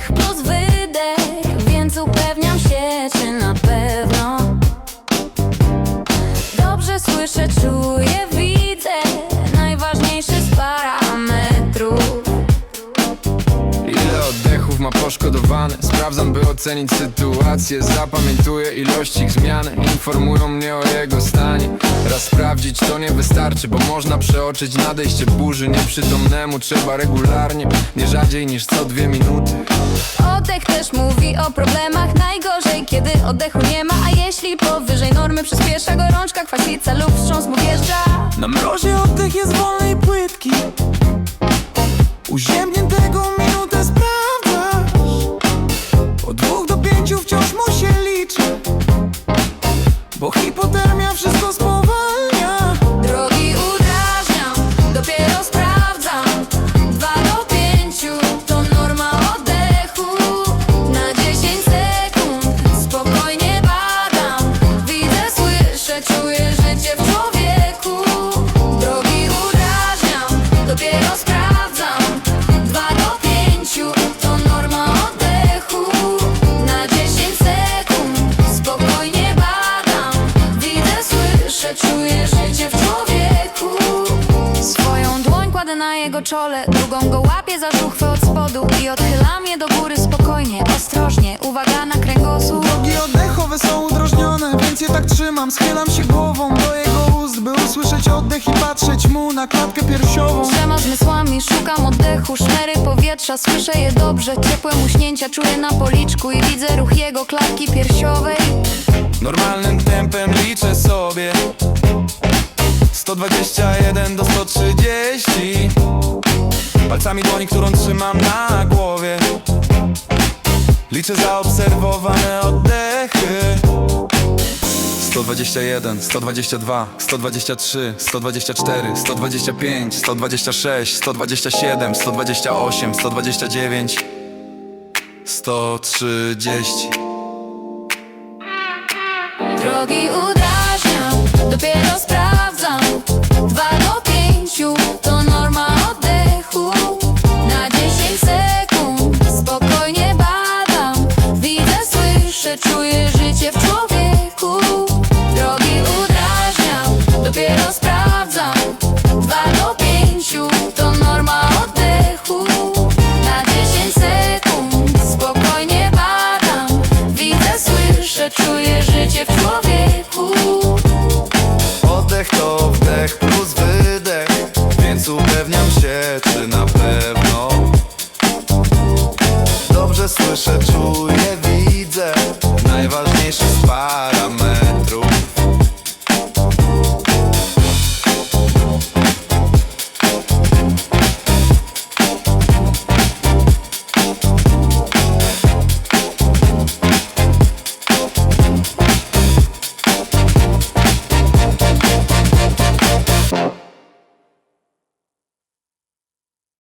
Oddech plus wydech, więc upewniam się, czy na pewno Dobrze słyszę, czuję, Sprawdzam, by ocenić sytuację. Zapamiętuję ilość ich zmian. Informują mnie o jego stanie. Raz sprawdzić to nie wystarczy Bo można przeoczyć nadejście burzy Nieprzytomnemu. Trzeba regularnie Nie rzadziej niż co dwie minuty. Oddech też mówi o problemach. Najgorzej, kiedy oddechu nie ma. A jeśli powyżej normy przyspiesza Gorączka, kwasica lub wstrząs mu wjeżdża. Na mrozie oddech jest wolny i płytki. Uziemniętego minutę jego czole Drugą go łapię za żuchwę od spodu I odchylam je do góry spokojnie, ostrożnie. Uwaga na kręgosłup. Drogi oddechowe są udrożnione Więc je tak trzymam. Schylam się głową do jego ust By usłyszeć oddech i patrzeć mu na klatkę piersiową. Trzema zmysłami szukam oddechu Szmery powietrza, słyszę je dobrze Ciepłe muśnięcia czuję na policzku I widzę ruch jego klatki piersiowej. Normalnym tempem liczę sobie. 121 do 130 Palcami dłoni, którą trzymam na głowie. Liczę zaobserwowane oddechy. 121, 122, 123, 124, 125, 126, 127, 128, 129 130 Drogi udrażniam, dopiero sprawdzam Dobrze słyszę, czuję, widzę